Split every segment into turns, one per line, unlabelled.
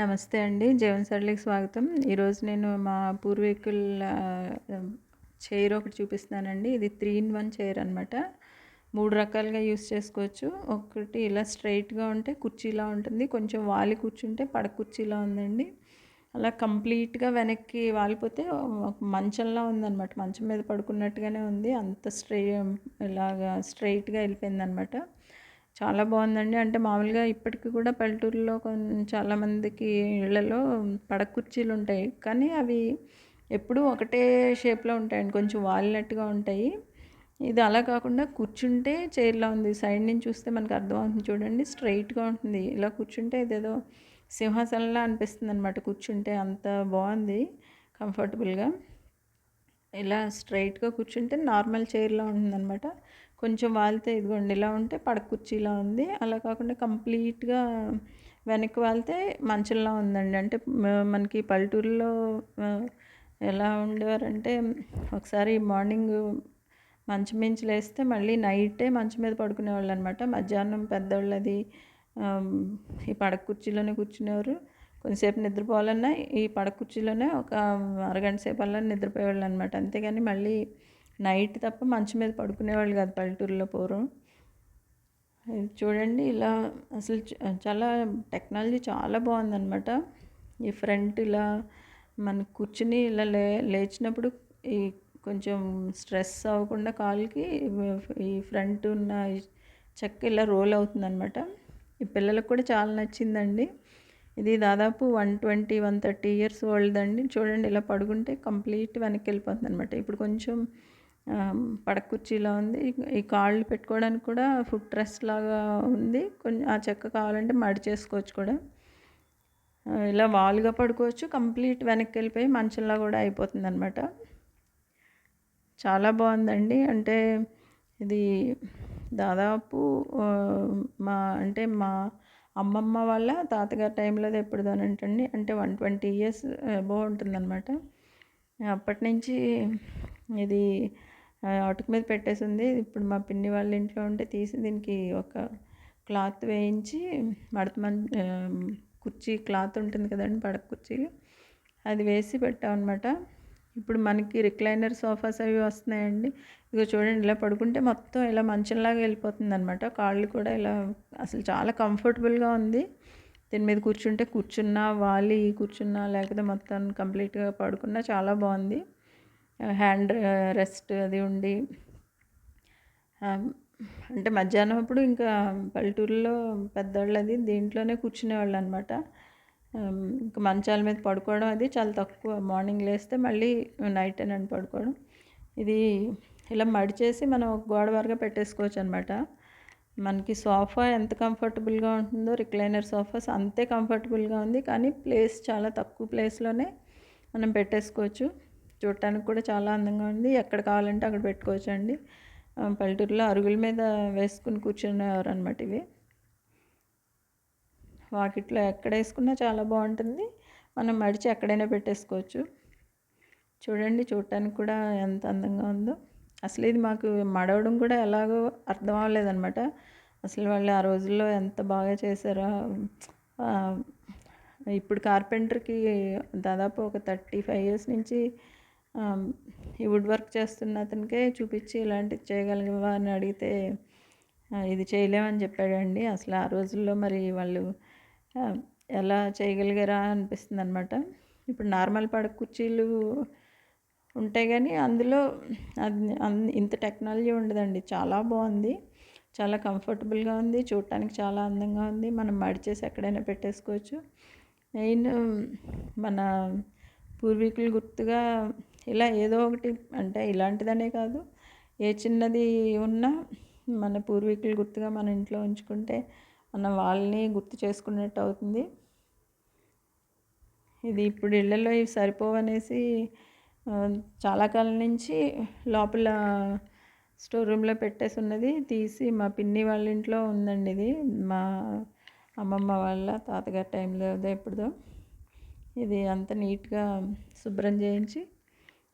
నమస్తే అండి. జీవన్ సరళికి స్వాగతం. ఈరోజు నేను మా పూర్వీకుల చైర్ ఒకటి చూపిస్తున్నానండి. ఇది త్రీ ఇన్ వన్ చైర్ అనమాట మూడు రకాలుగా యూస్ చేసుకోవచ్చు. ఒకటి ఇలా స్ట్రైట్గా ఉంటే కుర్చీలా ఉంటుంది. కొంచెం వాలి కూర్చుంటే పడ కుర్చీలా ఉందండి. అలా కంప్లీట్గా వెనక్కి వాలిపోతే మంచంలా ఉందన్నమాట. మంచం మీద పడుకున్నట్టుగానే ఉంది. అంత స్ట్రై ఇలాగా స్ట్రైట్గా వెళ్ళిపోయింది అనమాట చాలా బాగుందండి. అంటే మామూలుగా ఇప్పటికి కూడా పల్లెటూరులో చాలా చాలామందికి ఇళ్ళలో పడక కుర్చీలు ఉంటాయి. కానీ అవి ఎప్పుడూ ఒకటే షేప్లో ఉంటాయండి. కొంచెం వాలినట్టుగా ఉంటాయి. ఇది అలా కాకుండా కూర్చుంటే చైర్లా ఉంది. సైడ్ నుంచి చూస్తే మనకు అర్థమవుతుంది చూడండి. స్ట్రైట్గా ఉంటుంది. ఇలా కూర్చుంటే ఇదేదో సింహాసనంలా అనిపిస్తుంది అనమాట కూర్చుంటే అంత బాగుంది. కంఫర్టబుల్గా. ఇలా స్ట్రైట్గా కూర్చుంటే నార్మల్ చైర్లా ఉంటుందన్నమాట. కొంచెం వాలితే ఇదిగోండి ఇలా ఉంటే పడకుర్చీలా ఉంది. అలా కాకుండా కంప్లీట్గా వెనక్కి వాలితే మంచంలా ఉందండి. అంటే మనకి పల్లెటూరులో ఎలా ఉండేవారంటే ఒకసారి మార్నింగ్ మంచం మించి లేస్తే మళ్ళీ నైటే మంచం మీద పడుకునేవాళ్ళు అనమాట మధ్యాహ్నం పెద్దవాళ్ళది ఈ పడక కుర్చీలోనే కూర్చునేవారు. కొంతసేపు నిద్రపోవాలన్నా ఈ పడక కుర్చీలోనే ఒక అరగంట సేపు అలా నిద్రపోయేవాళ్ళు అనమాట అంతేగాని మళ్ళీ నైట్ తప్ప మంచం మీద పడుకునేవాళ్ళు కాదు పల్లెటూరులో పూర్వం. చూడండి ఇలా అసలు చాలా టెక్నాలజీ చాలా బాగుందన్నమాట. ఈ ఫ్రంట్ ఇలా మన కూర్చుని ఇలా లే లేచినప్పుడు ఈ కొంచెం స్ట్రెస్ అవ్వకుండా కాలుకి ఈ ఫ్రంట్ ఉన్న చెక్క ఇలా రోల్ అవుతుందన్నమాట. ఈ పిల్లలకు కూడా చాలా నచ్చిందండి. ఇది దాదాపు one twenty one thirty years old అండి. చూడండి ఇలా పడుకుంటే కంప్లీట్ వెనక్కి వెళ్ళిపోతుంది అనమాట ఇప్పుడు కొంచెం పడక కుర్చీలా ఉంది. ఈ కాళ్ళు పెట్టుకోవడానికి కూడా ఫుట్ రెస్ట్ లాగా ఉంది. కొంచెం ఆ చెక్క కావాలంటే మడి చేసుకోవచ్చు కూడా. ఇలా వాలుగా పడుకోవచ్చు. కంప్లీట్ వెనక్కి వెళ్ళిపోయి మంచంలా కూడా అయిపోతుంది అనమాట చాలా బాగుందండి. అంటే ఇది దాదాపు మా అంటే మా అమ్మమ్మ వాళ్ళ తాతగారి టైంలో ఎప్పుడుదోనంటండి. అంటే వన్ ట్వంటీ ఇయర్స్ అబోవ్ ఉంటుందన్నమాట. అప్పటి నుంచి ఇది అటుకు మీద పెట్టేసి ఉంది ఇప్పుడు మా పిన్ని వాళ్ళ ఇంట్లో ఉంటే తీసి దీనికి ఒక క్లాత్ వేయించి మడత కుర్చీ క్లాత్ ఉంటుంది కదండి పడక కుర్చీలు. అది వేసి పెట్టామన్నమాట ఇప్పుడు మనకి రిక్లైనర్ సోఫాస్ అవి వస్తున్నాయండి. ఇదిగో చూడండి ఇలా పడుకుంటే మొత్తం ఇలా మంచంలాగా వెళ్ళిపోతుంది అనమాట కాళ్ళు కూడా ఇలా అసలు చాలా కంఫర్టబుల్గా ఉంది. దీని మీద కూర్చుంటే కూర్చున్నా వాలి కూర్చున్నా లేకపోతే మొత్తం కంప్లీట్గా పడుకున్నా చాలా బాగుంది. హ్యాండ్ రెస్ట్ అది ఉండి అంటే మధ్యాహ్నం అప్పుడు ఇంకా పల్లెటూరులో పెద్దవాళ్ళు అది దీంట్లోనే కూర్చునేవాళ్ళు అనమాట ఇంకా మంచాల మీద పడుకోవడం అది చాలా తక్కువ. మార్నింగ్ లేస్తే మళ్ళీ నైట్ అని పడుకోవడం. ఇది ఇలా మడిచేసి మనం ఒక గోడ వరగా పెట్టేసుకోవచ్చు అనమాట మనకి సోఫా ఎంత కంఫర్టబుల్గా ఉంటుందో రిక్లైనర్ సోఫాస్ అంతే కంఫర్టబుల్గా ఉంది కానీ ప్లేస్ చాలా తక్కువ ప్లేస్లోనే మనం పెట్టేసుకోవచ్చు. చూడటానికి కూడా చాలా అందంగా ఉంది. ఎక్కడ కావాలంటే అక్కడ పెట్టుకోవచ్చు అండి పల్లెటూరులో అరుగుల మీద వేసుకుని కూర్చునేవారు అనమాట ఇవి. వాకిట్లో ఎక్కడ వేసుకున్నా చాలా బాగుంటుంది. మనం మడిచి ఎక్కడైనా పెట్టేసుకోవచ్చు. చూడండి చూడటానికి కూడా ఎంత అందంగా ఉందో. అసలు ఇది మాకు మడవడం కూడా ఎలాగో అర్థం అవ్వలేదనమాట అసలు వాళ్ళు ఆ రోజుల్లో ఎంత బాగా చేశారో. ఇప్పుడు కార్పెంటర్కి దాదాపు ఒక థర్టీ ఫైవ్ ఇయర్స్ నుంచి ఈ వుడ్ వర్క్ చేస్తున్న అతనికే చూపించి ఇలాంటివి చేయగలవా అని అడిగితే ఇది చేయలేమని చెప్పాడండి. అసలు ఆ రోజుల్లో మరి వాళ్ళు ఎలా చేయగలిగారా అనిపిస్తుంది అనమాట ఇప్పుడు నార్మల్ పడక కుర్చీలు ఉంటాయి కానీ అందులో ఇంత టెక్నాలజీ ఉండదండి. చాలా బాగుంది. చాలా కంఫర్టబుల్గా ఉంది. చూడటానికి చాలా అందంగా ఉంది. మనం మడిచేసి ఎక్కడైనా పెట్టేసుకోవచ్చు. మెయిన్ మన పూర్వీకులు గుర్తుగా ఇలా ఏదో ఒకటి అంటే ఇలాంటిదనే కాదు. ఏ చిన్నది ఉన్నా మన పూర్వీకులు గుర్తుగా మన ఇంట్లో ఉంచుకుంటే మన వాళ్ళని గుర్తు చేసుకున్నట్టు అవుతుంది. ఇది ఇప్పుడు ఇళ్ళల్లో ఇవి సరిపోవనేసి చాలా కాలం నుంచి లోపల స్టోర్ రూమ్లో పెట్టేసి ఉన్నది తీసి మా పిన్ని వాళ్ళ ఇంట్లో ఉందండి ఇది. మా అమ్మమ్మ వాళ్ళ తాతగారి టైంలో ఎప్పుడుదో ఇది అంత నీట్గా శుభ్రం చేయించి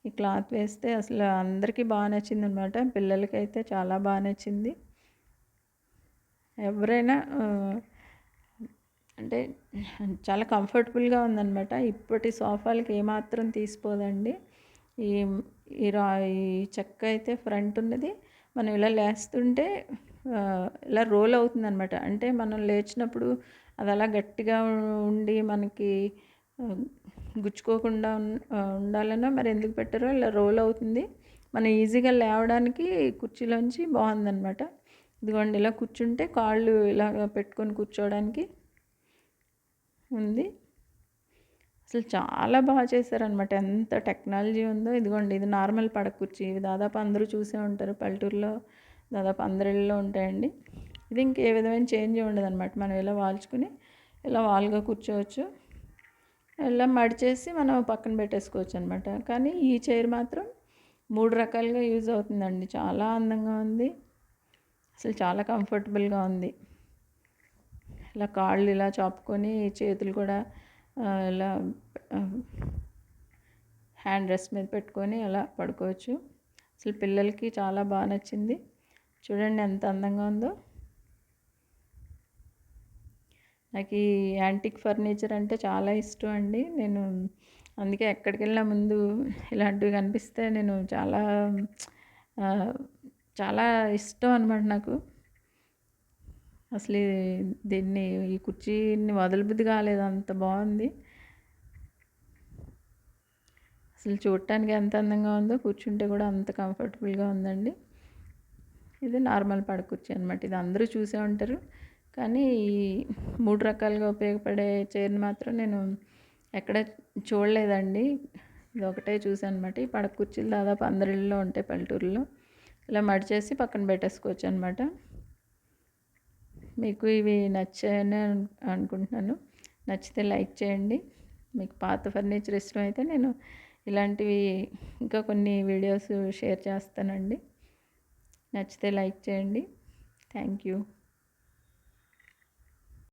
ఈ క్లాత్ వేస్తే అసలు అందరికీ బాగా నచ్చింది అనమాట పిల్లలకైతే చాలా బాగా నచ్చింది. ఎవరైనా అంటే చాలా కంఫర్టబుల్గా ఉందన్నమాట ఇప్పటి సోఫాలకి ఏమాత్రం తీసిపోదండి. ఈ ఈ రా ఈ చెక్క అయితే ఫ్రంట్ ఉన్నది. మనం ఇలా లేస్తుంటే ఇలా రోల్ అవుతుంది అనమాట అంటే మనం లేచినప్పుడు అది అలా గట్టిగా ఉండి మనకి గుచ్చుకోకుండా ఉండాలన్నా మరి ఎందుకు పెట్టారో ఇలా రోల్ అవుతుంది. మనం ఈజీగా లేవడానికి కుర్చీలోంచి బాగుందనమాట ఇదిగోండి ఇలా కూర్చుంటే కాళ్ళు ఇలా పెట్టుకొని కూర్చోవడానికి ఉంది. అసలు చాలా బాగా చేశారనమాట ఎంత టెక్నాలజీ ఉందో. ఇదిగోండి ఇది నార్మల్ పడక కుర్చీ. ఇవి దాదాపు అందరూ చూసే ఉంటారు. పల్లెటూరులో దాదాపు అందరిలో ఉంటాయండి. ఇది ఇంకే విధమైన చేంజ్ ఉండదు అనమాట మనం ఇలా వాల్చుకుని ఇలా వాల్గా కూర్చోవచ్చు. ఇలా మడిచేసి మనం పక్కన పెట్టేసుకోవచ్చు అనమాట కానీ ఈ చైర్ మాత్రం మూడు రకాలుగా యూజ్ అవుతుందండి. చాలా అందంగా ఉంది. అసలు చాలా కంఫర్టబుల్గా ఉంది. ఇలా కాళ్ళు ఇలా చాపుకొని చేతులు కూడా ఇలా హ్యాండ్ రెస్ట్ మీద పెట్టుకొని అలా పడుకోవచ్చు. అసలు పిల్లలకి చాలా బాగా నచ్చింది. చూడండి ఎంత అందంగా ఉందో. నాకు ఈ యాంటిక్ ఫర్నిచర్ అంటే చాలా ఇష్టం అండి. నేను అందుకే ఎక్కడికి వెళ్ళినా ముందు ఇలాంటివి కనిపిస్తే నేను చాలా చాలా ఇష్టం అనమాట నాకు. అసలు దీన్ని ఈ కుర్చీని వదలబుద్ధి కాలేదు అంత బాగుంది. అసలు చూడటానికి ఎంత అందంగా ఉందో కూర్చుంటే కూడా అంత కంఫర్టబుల్గా ఉందండి. ఇది నార్మల్ పడకుర్చీ అనమాట ఇది అందరూ చూసే ఉంటారు. కానీ ఈ మూడు రకాలుగా ఉపయోగపడే చైర్ని మాత్రం నేను ఎక్కడ చూడలేదండి. ఇది ఒకటే చూసాను అనమాట ఈ పడక కుర్చీలు దాదాపు అందరిలో ఉంటాయి పల్లెటూరులో. ఇలా మడిచేసి పక్కన పెట్టేసుకోవచ్చు అనమాట మీకు ఇవి నచ్చాయని అనుకుంటున్నాను. నచ్చితే లైక్ చేయండి. మీకు పాత ఫర్నిచర్ ఇష్టం అయితే నేను ఇలాంటివి ఇంకా కొన్ని వీడియోస్ షేర్ చేస్తానండి. నచ్చితే లైక్ చేయండి. Thank you.